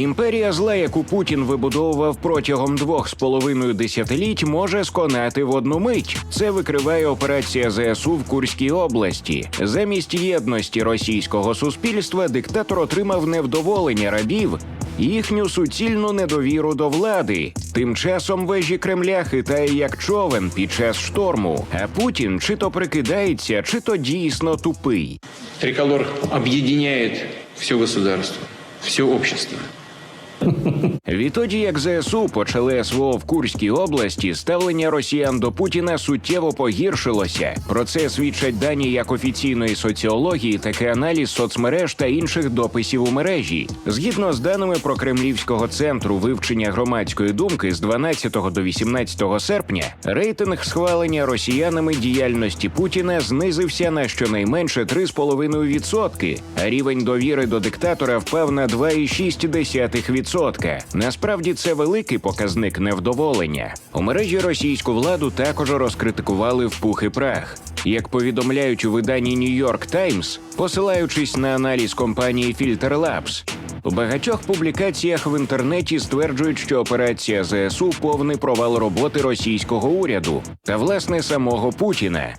Імперія зла, яку Путін вибудовував протягом двох з половиною десятиліть, може сконати в одну мить. Це викриває операція ЗСУ в Курській області. Замість єдності російського суспільства диктатор отримав невдоволення рабів. Їхню суцільну недовіру до влади. Тим часом вежі Кремля хитає як човен під час шторму. А Путін чи то прикидається, чи то дійсно тупий. Триколор объединяет все государство, все общество. Ha. Відтоді, як ЗСУ почали СВО в Курській області, ставлення росіян до Путіна суттєво погіршилося. Про це свідчать дані як офіційної соціології, так і аналіз соцмереж та інших дописів у мережі. Згідно з даними прокремлівського центру вивчення громадської думки з 12 до 18 серпня, рейтинг схвалення росіянами діяльності Путіна знизився на щонайменше 3,5%, а рівень довіри до диктатора впав на 2,6%. Насправді це великий показник невдоволення. У мережі російську владу також розкритикували в пух і прах. Як повідомляють у виданні New York Times, посилаючись на аналіз компанії Filter Labs, у багатьох публікаціях в інтернеті стверджують, що операція ЗСУ повний провал роботи російського уряду та власне самого Путіна.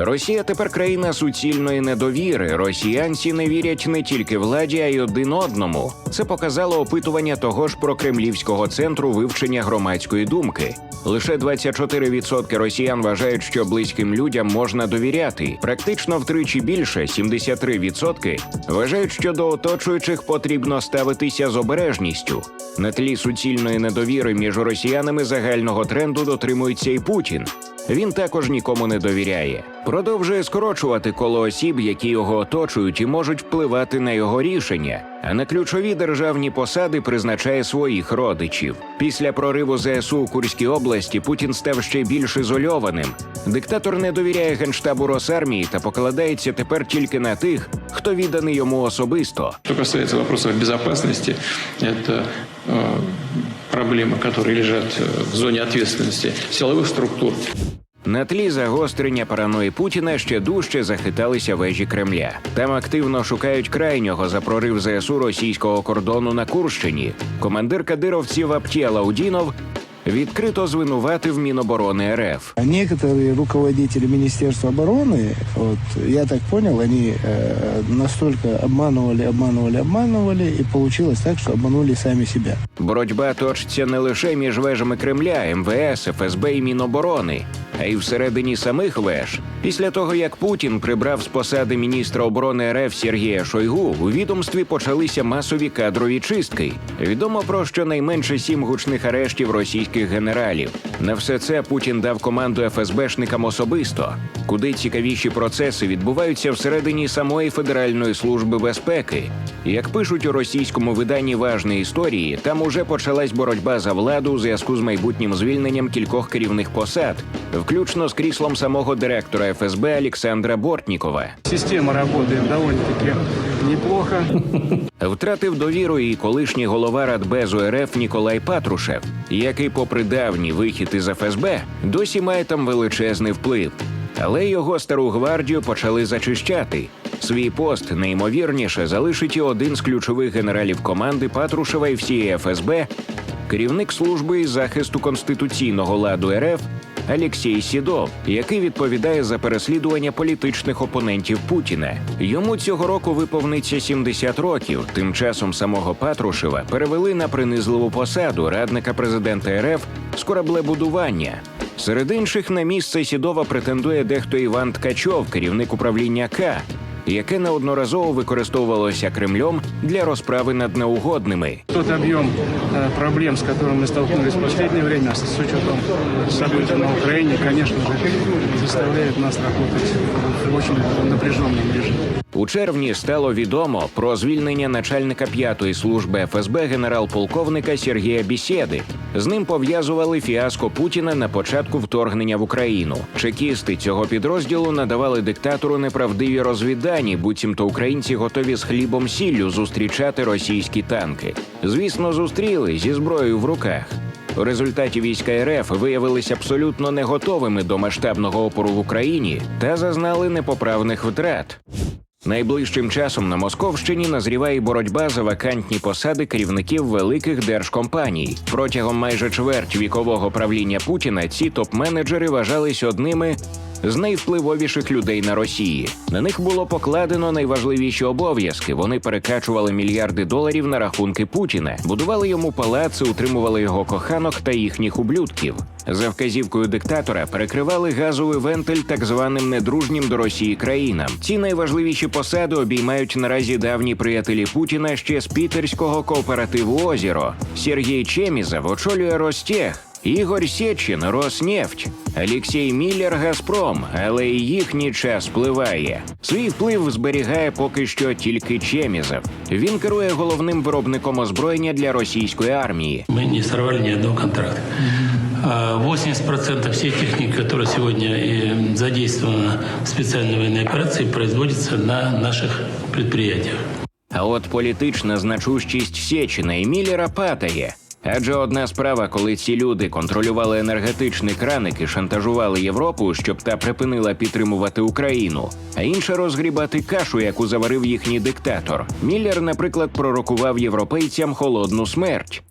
Росія тепер країна суцільної недовіри. Росіянці не вірять не тільки владі, а й один одному. Це показало опитування того ж прокремлівського центру вивчення громадської думки. Лише 24% росіян вважають, що близьким людям можна довіряти. Практично втричі більше 73% вважають, що до оточуючих потрібно ставитися з обережністю. На тлі суцільної недовіри між росіянами загального тренду дотримується і Путін. Він також нікому не довіряє. Продовжує скорочувати коло осіб, які його оточують і можуть впливати на його рішення. А на ключові державні посади призначає своїх родичів. Після прориву ЗСУ у Курській області Путін став ще більш ізольованим. Диктатор не довіряє генштабу Росармії та покладається тепер тільки на тих, хто відданий йому особисто. Что касается вопросов безопасности, это э, проблемы, которые лежат э, в зоне ответственности силовых структур. На тлі загострення параної Путіна ще дужче захиталися вежі Кремля. Там активно шукають крайнього за прорив ЗСУ російського кордону на Курщині. Командир кадировців Аптія Лаудінов відкрито звинуватив Міноборони РФ. А Некоторые руководители Министерства обороны, вот, я так понял, они э, настолько обманывали, обманывали, обманывали, и получилось так, что обманули сами себя. Боротьба точиться не лише між вежами Кремля, МВС, ФСБ і Міноборони, а й всередині самих веж. Після того, як Путін прибрав з посади міністра оборони РФ Сергія Шойгу, у відомстві почалися масові кадрові чистки. Відомо про щонайменше сім гучних арештів російських генералів. На все це Путін дав команду ФСБшникам особисто. Куди цікавіші процеси відбуваються всередині самої Федеральної служби безпеки. Як пишуть у російському виданні важні історії, там уже почалась боротьба за владу у зв'язку з майбутнім звільненням кількох керівних посад, включно з кріслом самого директора ФСБ Олександра Бортнікова. Система работает довольно-таки неплохо. Втратив довіру і колишній голова Радбезу РФ Ніколай Патрушев, який, попри давній вихід із ФСБ, досі має там величезний вплив. Але його стару гвардію почали зачищати. Свій пост неймовірніше залишить і один з ключових генералів команди Патрушева і всієї ФСБ, керівник служби захисту конституційного ладу РФ Алексій Сідов, який відповідає за переслідування політичних опонентів Путіна. Йому цього року виповниться 70 років. Тим часом самого Патрушева перевели на принизливу посаду радника президента РФ з кораблебудування. Серед інших на місце Сідова претендує дехто Іван Ткачов, керівник управління К, яке неодноразово використовувалося Кремлем для розправи над неугодними. Тот объем э, проблем, с которым мы столкнулись в последнее время, с учетом событий на Украине, конечно же, заставляет нас работать в очень напряженном режиме. У червні стало відомо про звільнення начальника п'ятої служби ФСБ генерал-полковника Сергія Бісєди. З ним пов'язували фіаско Путіна на початку вторгнення в Україну. Чекісти цього підрозділу надавали диктатору неправдиві розвіддані, буцімто українці готові з хлібом сіллю зустрічати російські танки. Звісно, зустріли зі зброєю в руках. У результаті війська РФ виявилися абсолютно не готовими до масштабного опору в Україні та зазнали непоправних втрат. Найближчим часом на Московщині назріває боротьба за вакантні посади керівників великих держкомпаній. Протягом майже чверть вікового правління Путіна ці топ-менеджери вважались одними з найвпливовіших людей на Росії. На них було покладено найважливіші обов'язки. Вони перекачували мільярди доларів на рахунки Путіна, будували йому палаци, утримували його коханок та їхніх ублюдків. За вказівкою диктатора перекривали газовий вентиль так званим недружнім до Росії країнам. Ці найважливіші посади обіймають наразі давні приятелі Путіна ще з пітерського кооперативу Озеро. Сергій Чемізов очолює Ростех. Ігор Сєчин Роснефть, Олексій Міллер Газпром, але і їхній час впливає. Свій вплив зберігає поки що тільки Чемізов. Він керує головним виробником озброєння для російської армії. Мы не сорвали ни одного контракта. А 80% всей техники, которая сегодня э, задействована в специальной военной операции, производится на наших предприятиях. А от політична значущість Сєчина і Міллера падає. Адже одна справа, коли ці люди контролювали енергетичний краник і шантажували Європу, щоб та припинила підтримувати Україну, а інша розгрібати кашу, яку заварив їхній диктатор. Міллер, наприклад, пророкував європейцям холодну смерть.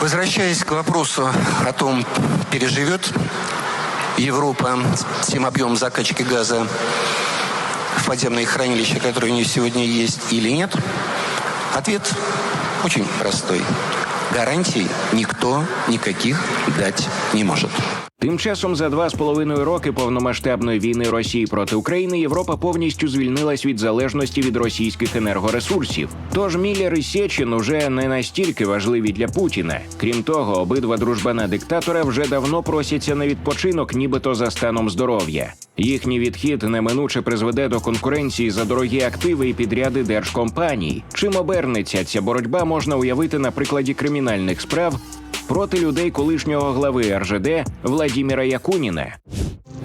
Возвращаясь к вопросу о том, переживет Европа тем объем закачки газа в подземные хранилища, которые у нее сегодня есть, или нет, ответ очень простой. Гарантий никто никаких дать не может. Тим часом за два з половиною роки повномасштабної війни Росії проти України Європа повністю звільнилась від залежності від російських енергоресурсів. Тож Міллер і Сєчин уже не настільки важливі для Путіна. Крім того, обидва дружбана диктатора вже давно просяться на відпочинок, нібито за станом здоров'я. Їхній відхід неминуче призведе до конкуренції за дорогі активи і підряди держкомпаній. Чим обернеться ця боротьба, можна уявити на прикладі кримінальних справ проти людей колишнього глави РЖД Владіміра Якуніна.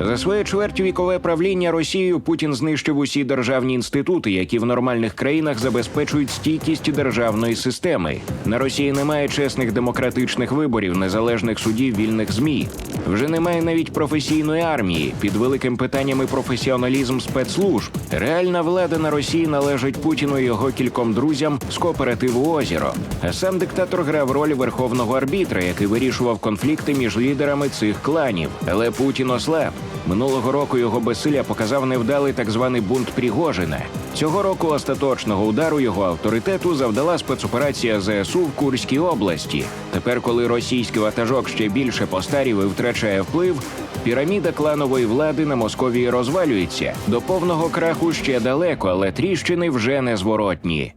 За своє чвертьвікове правління Росією Путін знищив усі державні інститути, які в нормальних країнах забезпечують стійкість державної системи. На Росії немає чесних демократичних виборів, незалежних судів, вільних змі. Вже немає навіть професійної армії. Під великим питанням і професіоналізм спецслужб. Реальна влада на Росії належить Путіну і його кільком друзям з кооперативу Озеро. А сам диктатор грав роль верховного арбітра, який вирішував конфлікти між лідерами цих кланів. Але Путін ослаб. Минулого року його безсилля показав невдалий так званий бунт Пригожина. Цього року остаточного удару його авторитету завдала спецоперація ЗСУ в Курській області. Тепер, коли російський ватажок ще більше постарів і втрачає вплив, піраміда кланової влади на Московії розвалюється. До повного краху ще далеко, але тріщини вже незворотні.